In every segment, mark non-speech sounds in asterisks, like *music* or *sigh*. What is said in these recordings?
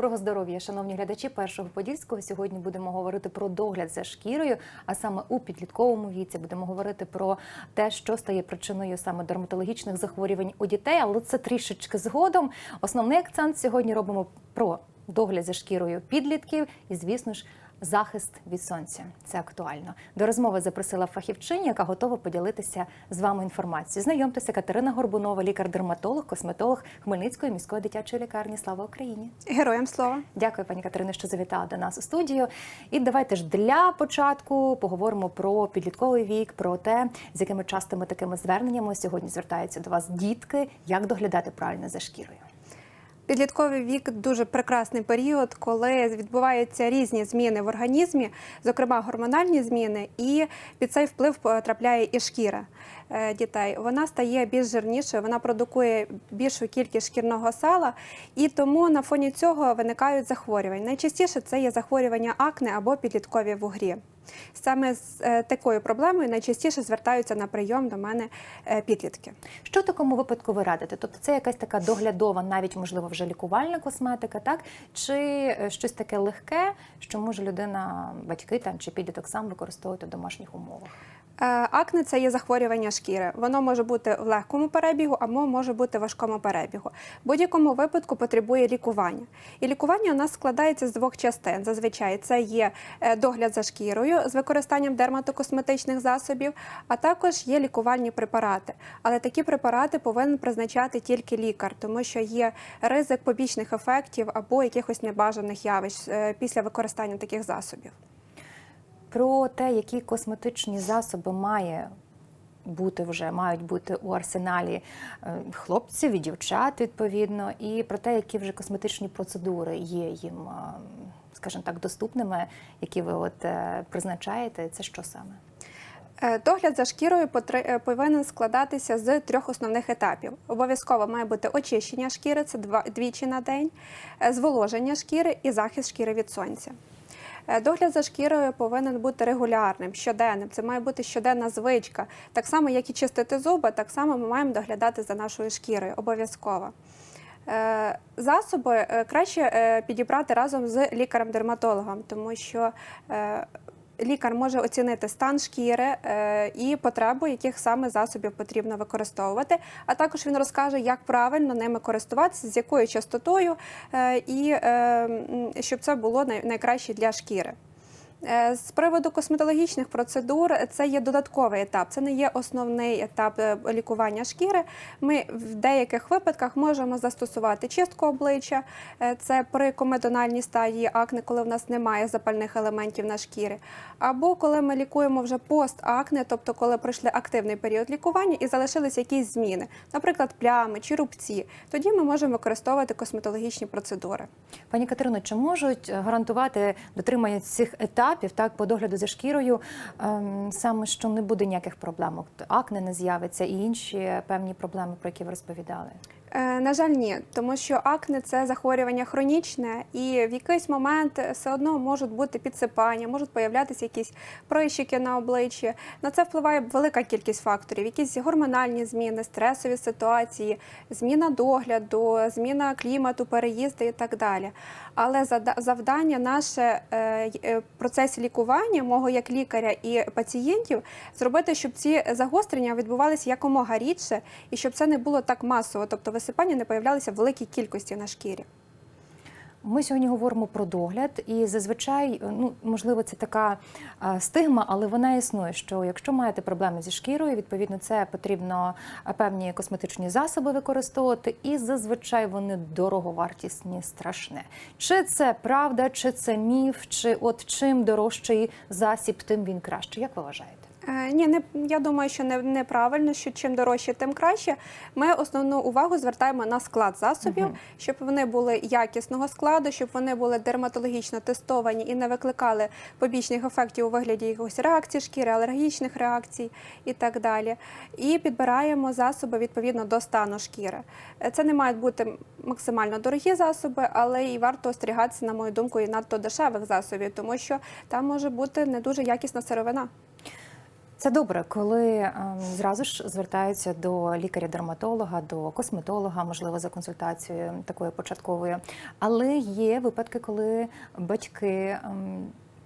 Доброго здоров'я, шановні глядачі першого подільського. Сьогодні будемо говорити про догляд за шкірою, а саме у підлітковому віці будемо говорити про те, що стає причиною саме дерматологічних захворювань у дітей, але це трішечки згодом. Основний акцент сьогодні робимо про догляд за шкірою підлітків і, звісно ж. Захист від сонця це актуально. До розмови запросила фахівчиня, яка готова поділитися з вами інформацією. Знайомтеся Катерина Горбунова, лікар-дерматолог, косметолог Хмельницької міської дитячої лікарні. Слава Україні! Героям слова. Дякую, пані Катерино, що завітала до нас у студію. І давайте ж для початку поговоримо про підлітковий вік, про те, з якими частими такими зверненнями сьогодні звертаються до вас дітки, як доглядати правильно за шкірою. Підлітковий вік дуже прекрасний період, коли відбуваються різні зміни в організмі, зокрема гормональні зміни, і під цей вплив потрапляє і шкіра е, дітей. Вона стає більш жирнішою, вона продукує більшу кількість шкірного сала, і тому на фоні цього виникають захворювання. Найчастіше це є захворювання акне або підліткові вугрі. Саме з е, такою проблемою найчастіше звертаються на прийом до мене е, підлітки. Що в такому випадку ви радите? Тобто це якась така доглядова, навіть можливо, вже лікувальна косметика, так чи е, щось таке легке, що може людина, батьки там чи підліток сам використовувати в домашніх умовах? Е, Акне це є захворювання шкіри. Воно може бути в легкому перебігу, або може бути в важкому перебігу. В будь-якому випадку потребує лікування. І лікування у нас складається з двох частин. Зазвичай це є е, догляд за шкірою з використанням дерматокосметичних засобів, а також є лікувальні препарати. Але такі препарати повинен призначати тільки лікар, тому що є ризик побічних ефектів або якихось небажаних явищ е, після використання таких засобів. Про те, які косметичні засоби має бути вже мають бути у арсеналі е, хлопців і дівчат, відповідно, і про те, які вже косметичні процедури є їм, е, скажімо так, доступними, які ви от е, призначаєте, це що саме? Догляд за шкірою повинен складатися з трьох основних етапів. Обов'язково має бути очищення шкіри, це двічі на день, зволоження шкіри і захист шкіри від сонця. Е, Догляд за шкірою повинен бути регулярним, щоденним. Це має бути щоденна звичка. Так само, як і чистити зуби, так само ми маємо доглядати за нашою шкірою. Обов'язково. Е, Засоби е, краще підібрати разом з лікарем-дерматологом, тому що лікар може оцінити стан шкіри е, і потребу, яких саме засобів потрібно використовувати. А також він розкаже, як правильно ними користуватися, з якою частотою, е, і е, щоб це було найкраще для шкіри. Е, З приводу косметологічних процедур це є додатковий етап, це не є основний етап е, лікування шкіри. Ми в деяких випадках можемо застосувати чистку обличчя, е, це при комедональній стадії акне, коли в нас немає запальних елементів на шкірі. Або коли ми лікуємо вже постакне, тобто коли пройшли активний період лікування і залишилися якісь зміни, наприклад, плями чи рубці. Тоді ми можемо використовувати косметологічні процедури. Пані Катерино, чи можуть гарантувати дотримання цих етапів так по догляду за шкірою, ем, саме що не буде ніяких проблем? От Акне не з'явиться і інші певні проблеми, про які ви розповідали? Е, На жаль, ні, тому що акне це захворювання хронічне, і в якийсь момент все одно можуть бути підсипання, можуть появлятися якісь прищики на обличчі. На це впливає велика кількість факторів, якісь гормональні зміни, стресові ситуації, зміна догляду, зміна клімату, переїзди і так далі. Але завдання наше е, е, в процесі лікування, мого як лікаря і пацієнтів, зробити, щоб ці загострення відбувалися якомога рідше, і щоб це не було так масово, тобто висипання не появлялися в великій кількості на шкірі. Ми сьогодні говоримо про догляд, і зазвичай, ну можливо, це така е, стигма, але вона існує. Що якщо маєте проблеми зі шкірою, відповідно, це потрібно е, певні косметичні засоби використовувати, і зазвичай вони дороговартісні, страшне. Чи це правда, чи це міф, чи от чим дорожчий засіб, тим він краще. Як ви вважаєте? Е, Ні, не я думаю, що не неправильно, що чим дорожче, тим краще. Ми основну увагу звертаємо на склад засобів, Мгм. щоб вони були якісного складу, щоб вони були дерматологічно тестовані і не викликали побічних ефектів у вигляді якихось реакцій шкіри, алергічних реакцій і так далі. І підбираємо засоби відповідно до стану шкіри. Е, Це не мають бути максимально дорогі засоби, але і варто остерігатися, на мою думку, і надто дешевих засобів, тому що там може бути не дуже якісна сировина. Це добре, коли ем, зразу ж звертаються до лікаря-дерматолога, до косметолога, можливо, за консультацією такою початковою. Але є випадки, коли батьки.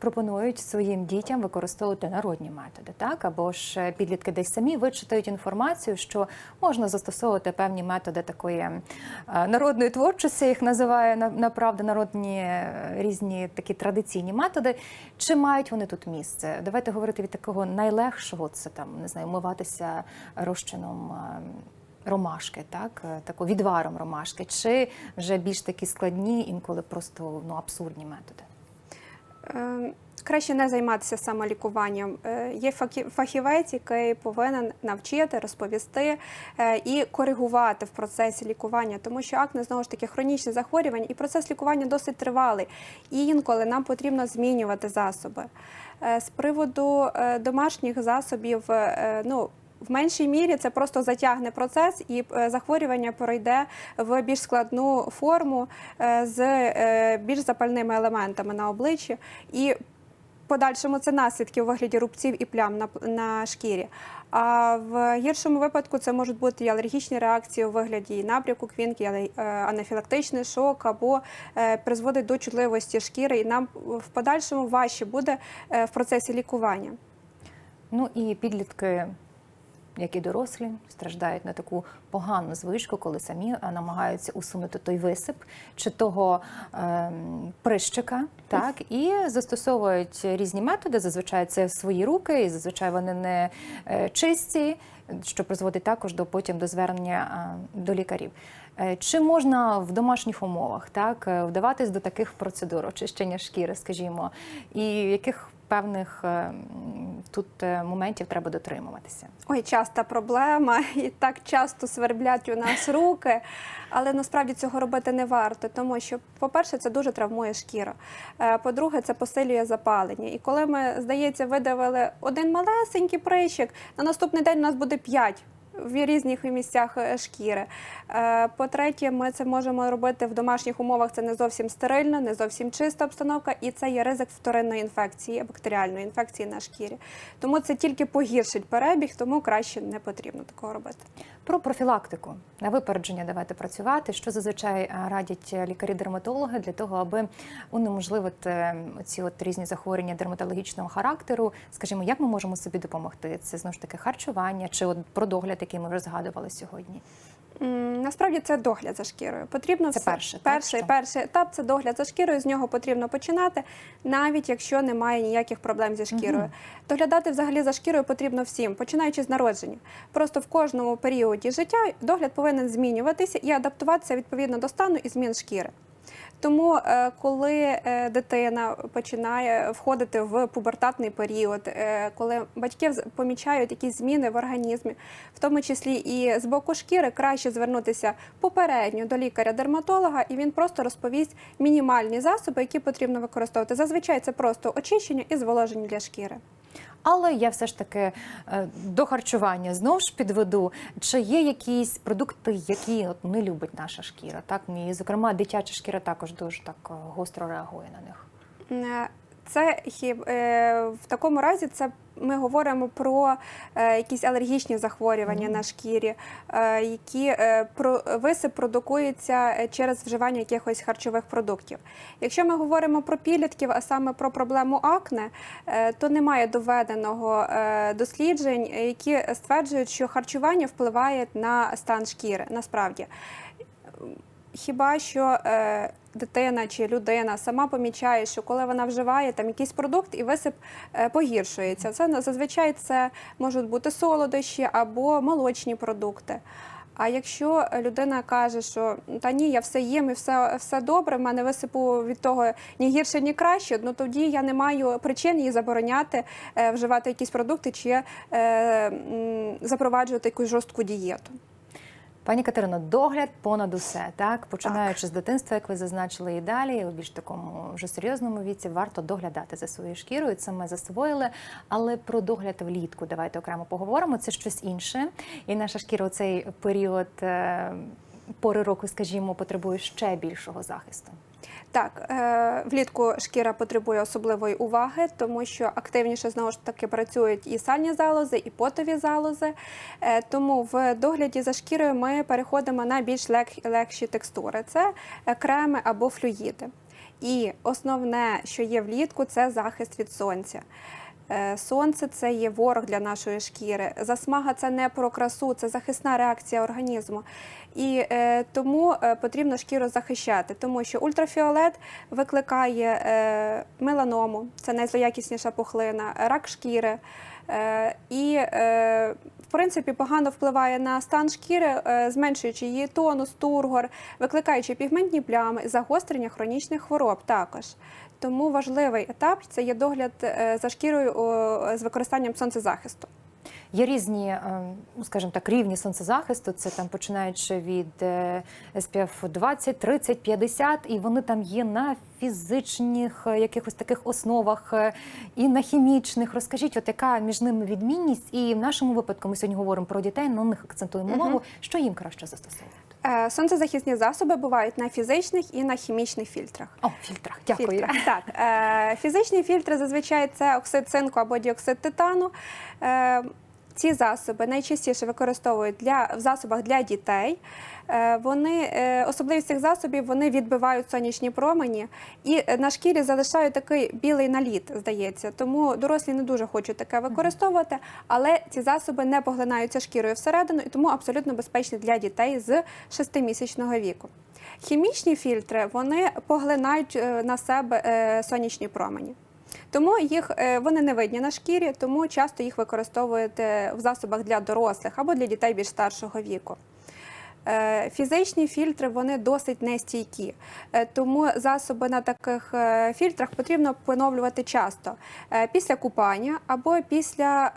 Пропонують своїм дітям використовувати народні методи, так або ж е, підлітки десь самі вичитають інформацію, що можна застосовувати певні методи такої е, народної творчості, їх називає на- направда народні е, різні такі традиційні методи. Чи мають вони тут місце? Давайте говорити від такого найлегшого, це там не знаю, миватися розчином. Ромашки, так, тако відваром ромашки, чи вже більш такі складні, інколи просто ну абсурдні методи. Е, Краще не займатися самолікуванням. Е, Є фахівець, який повинен навчити, розповісти е, і коригувати в процесі лікування, тому що акне знову ж таки хронічне захворювання, і процес лікування досить тривалий. І інколи нам потрібно змінювати засоби. З приводу домашніх засобів, ну. В меншій мірі це просто затягне процес, і е, захворювання пройде в більш складну форму е, з е, більш запальними елементами на обличчі. І подальшому це наслідки у вигляді рубців і плям на, на шкірі. А в гіршому випадку це можуть бути і алергічні реакції у вигляді і набряку квінки, анафілактичний шок або призводить до чутливості шкіри, і нам в подальшому важче буде в процесі лікування. Ну і підлітки, як і дорослі, страждають на таку погану звичку, коли самі е, намагаються усунути той висип чи того ем, прищика, так і застосовують різні методи. Зазвичай це свої руки, і зазвичай вони не е, чисті, що призводить також до потім до звернення е, до лікарів. Е, Чи можна в домашніх умовах так е, вдаватись до таких процедур очищення шкіри, скажімо, і яких певних е, тут е, моментів треба дотримуватися? Ой, часта проблема, *laughs* і так часто сверблять у нас руки. Але насправді цього робити не варто, тому що, по-перше, це дуже травмує шкіру. Е, По-друге, це посилює запалення. І коли ми, здається, видавили один малесенький прищик, на наступний день у нас буде п'ять. В різних місцях е, шкіри. Е, По-третє, ми це можемо робити в домашніх умовах. Це не зовсім стерильно, не зовсім чиста обстановка, і це є ризик вторинної інфекції, бактеріальної інфекції на шкірі. Тому це тільки погіршить перебіг, тому краще не потрібно такого робити. Про профілактику на випередження давайте працювати. Що зазвичай е, радять лікарі-дерматологи для того, аби унеможливити ці от різні захворювання дерматологічного характеру. Скажімо, як ми можемо собі допомогти? Це знову ж таки харчування чи от про догляд, який ми вже згадували сьогодні. Насправді це догляд за шкірою. Потрібно Це все- перше, так, перший, що? перший етап це догляд за шкірою. З нього потрібно починати, навіть якщо немає ніяких проблем зі шкірою. Мгм. Доглядати взагалі за шкірою потрібно всім, починаючи з народження. Просто в кожному періоді життя догляд повинен змінюватися і адаптуватися відповідно до стану і змін шкіри. Тому, е, коли е, дитина починає входити в пубертатний період, е, коли батьки помічають якісь зміни в організмі, в тому числі і з боку шкіри, краще звернутися попередньо до лікаря-дерматолога, і він просто розповість мінімальні засоби, які потрібно використовувати. Зазвичай це просто очищення і зволоження для шкіри. Але я все ж таки е, до харчування знову ж підведу. Чи є якісь продукти, які от не любить наша шкіра? Так, і, зокрема, дитяча шкіра також дуже так е, гостро реагує на них. Е, Це в такому разі це ми говоримо про е, якісь алергічні захворювання на шкірі, е, які е, про висип продукується е, через вживання якихось харчових продуктів. Якщо ми говоримо про підлітків, а саме про проблему акне, то немає доведеного досліджень, які стверджують, що харчування впливає на стан шкіри. Насправді. Хіба що е, дитина чи людина сама помічає, що коли вона вживає там якийсь продукт і висип е, погіршується. Це зазвичай це можуть бути солодощі або молочні продукти. А якщо людина каже, що та ні, я все їм і все, все добре, в мене висипу від того ні гірше, ні краще, ну тоді я не маю причин їй забороняти е, вживати якісь продукти чи е, м, запроваджувати якусь жорстку дієту. Пані Катерино, догляд понад усе, так починаючи з дитинства, як ви зазначили, і далі у більш такому вже серйозному віці варто доглядати за своєю шкірою. Це ми засвоїли. Але про догляд влітку давайте окремо поговоримо. Це щось інше, і наша шкіра у цей період е, пори року, скажімо, потребує ще більшого захисту. Так, е, влітку шкіра потребує особливої уваги, тому що активніше знову ж таки працюють і сальні залози, і потові залози. Е, тому в догляді за шкірою ми переходимо на більш лег- легші текстури. Це креми або флюїди. І основне, що є влітку, це захист від сонця. Е, Сонце це є ворог для нашої шкіри. Засмага це не про красу, це захисна реакція організму. І е, тому е, потрібно шкіру захищати, тому що ультрафіолет викликає е, меланому, це найзлоякісніша пухлина, рак шкіри. Е, і е, принципі погано впливає на стан шкіри, е, зменшуючи її тонус, тургор, викликаючи пігментні плями, загострення хронічних хвороб також. Тому важливий етап це є догляд е, за шкірою з використанням сонцезахисту. Є різні, е, ну скажімо так, рівні сонцезахисту. Це там починаючи від SPF 20, 30, 50, і вони там є на фізичних е, якихось таких основах е, і на хімічних. Розкажіть, от яка між ними відмінність? І в нашому випадку ми сьогодні говоримо про дітей, на них акцентуємо увагу, що їм краще застосовувати. Сонцезахисні засоби бувають на фізичних і на хімічних фільтрах. О, фільтрах. Дякую. Фільтрах. Так, фізичні фільтри зазвичай це оксид цинку або діоксид титану. Ці засоби найчастіше використовують для в засобах для дітей. Е, Вони е, особливість цих засобів вони відбивають сонячні промені і е, на шкірі залишають такий білий наліт, здається. Тому дорослі не дуже хочуть таке використовувати, але ці засоби не поглинаються шкірою всередину і тому абсолютно безпечні для дітей з 6-місячного віку. Хімічні фільтри вони поглинають на себе сонячні промені. Тому їх е, вони не видні на шкірі, тому часто їх використовують е, в засобах для дорослих або для дітей більш старшого віку. Е, Фізичні фільтри вони досить нестійкі, Е, тому засоби на таких фільтрах потрібно поновлювати часто після купання або після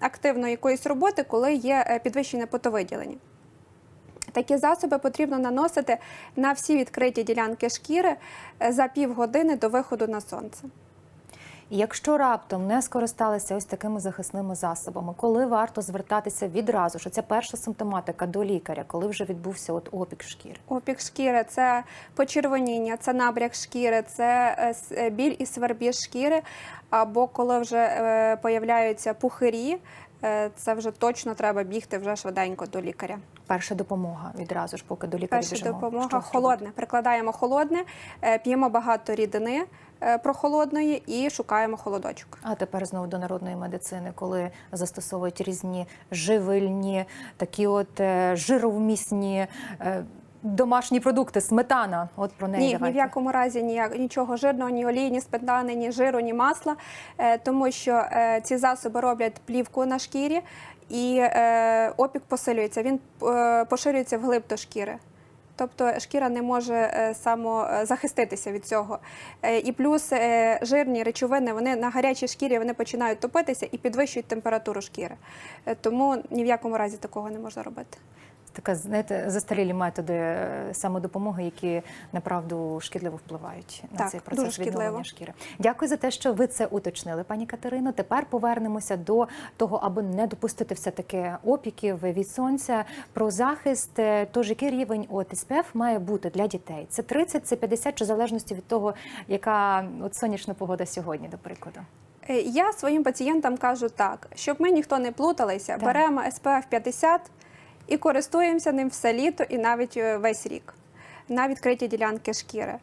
активної якоїсь роботи, коли є підвищене потовиділення. Такі засоби потрібно наносити на всі відкриті ділянки шкіри за півгодини до виходу на сонце. Якщо раптом не скористалися ось такими захисними засобами, коли варто звертатися відразу? Що це перша симптоматика до лікаря, коли вже відбувся от опік шкіри? Опік шкіри це почервоніння, це набряк шкіри, це е, е, біль і свербіж шкіри, або коли вже е, появляються пухирі, це вже точно треба бігти вже швиденько до лікаря. Перша допомога відразу ж, поки до лікаря Перша біжимо. допомога Що холодне. Прикладаємо холодне, п'ємо багато рідини прохолодної і шукаємо холодочок. А тепер знову до народної медицини, коли застосовують різні живильні, такі от е, жировмісні. е, Домашні продукти, сметана, от про неї Ні, ні в якому разі ніяк нічого жирного, ні олії, ні сметани, ні жиру, ні масла, е, тому що е, ці засоби роблять плівку на шкірі, і е, опік посилюється. Він е, поширюється вглиб до шкіри. Тобто шкіра не може е, самозахиститися від цього. Е, І плюс е, жирні речовини вони на гарячій шкірі вони починають топитися і підвищують температуру шкіри. Е, Тому ні в якому разі такого не можна робити. Така, знаєте, застарілі методи е, самодопомоги, які направду шкідливо впливають на Так, цей процес дуже шкідливо. відновлення шкіри. Дякую за те, що ви це уточнили, пані Катерино. Тепер повернемося до того, аби не допустити все таки опіків від сонця. Про захист. Е, Тож який рівень от SPF має бути для дітей? Це 30, це 50, чи в залежності від того, яка от сонячна погода сьогодні, до прикладу. Е, Я своїм пацієнтам кажу так, щоб ми ніхто не плуталися, Так. беремо SPF 50 і користуємося ним все літо і навіть е, весь рік на відкриті ділянки шкіри.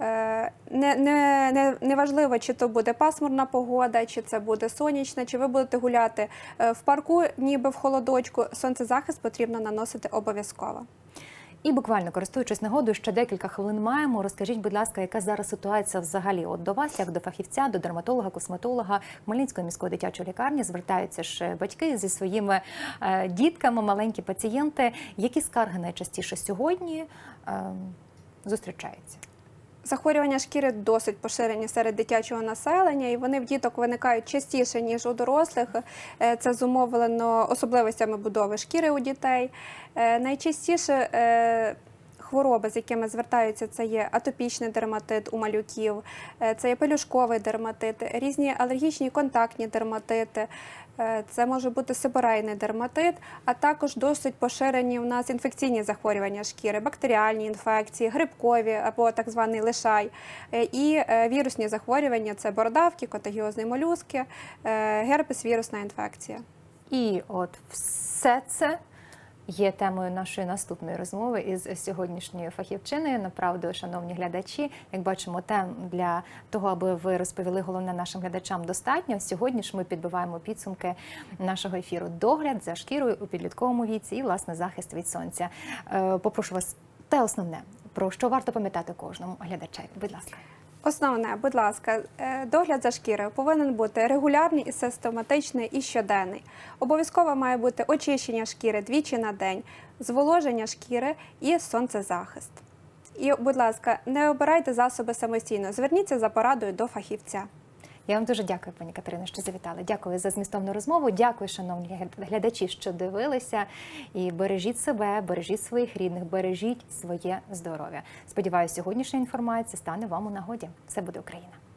Е, Не, не, не, не важливо, чи то буде пасмурна погода, чи це буде сонячна, чи ви будете гуляти е, в парку, ніби в холодочку. Сонцезахист потрібно наносити обов'язково. І буквально користуючись нагодою, ще декілька хвилин маємо. Розкажіть, будь ласка, яка зараз ситуація взагалі? От до вас, як до фахівця, до дерматолога, косметолога Хмельницької міської дитячої лікарні звертаються ж батьки зі своїми е, дітками, маленькі пацієнти. Які скарги найчастіше сьогодні е, зустрічаються? Захворювання шкіри досить поширені серед дитячого населення, і вони в діток виникають частіше ніж у дорослих. Е, Це зумовлено особливостями будови шкіри у дітей. Е, Найчастіше е, хвороби, з якими звертаються, це є атопічний дерматит у малюків, е, це є пелюшковий дерматит, різні алергічні контактні дерматити. е, Це може бути сиборейний дерматит, а також досить поширені у нас інфекційні захворювання шкіри, бактеріальні інфекції, грибкові або так званий лишай, е, і вірусні захворювання це бородавки, котагіозні молюски, герпес, вірусна інфекція. І от все це є темою нашої наступної розмови із сьогоднішньою фахівчиною. Направду, шановні глядачі, як бачимо, тем для того, аби ви розповіли головне нашим глядачам достатньо. Сьогодні ж ми підбиваємо підсумки нашого ефіру. Догляд за шкірою у підлітковому віці і власне захист від сонця. Е, Попрошу вас те основне, про що варто пам'ятати кожному глядачеві. Будь ласка. Основне, будь ласка, е, догляд за шкірою повинен бути регулярний і систематичний і щоденний. Обов'язково має бути очищення шкіри двічі на день, зволоження шкіри і сонцезахист. І, будь ласка, не обирайте засоби самостійно. Зверніться за порадою до фахівця. Я вам дуже дякую, пані Катерина, що завітали. Дякую за змістовну розмову. Дякую, шановні глядачі, що дивилися. І бережіть себе, бережіть своїх рідних, бережіть своє здоров'я. Сподіваюся, сьогоднішня інформація стане вам у нагоді. Все буде Україна.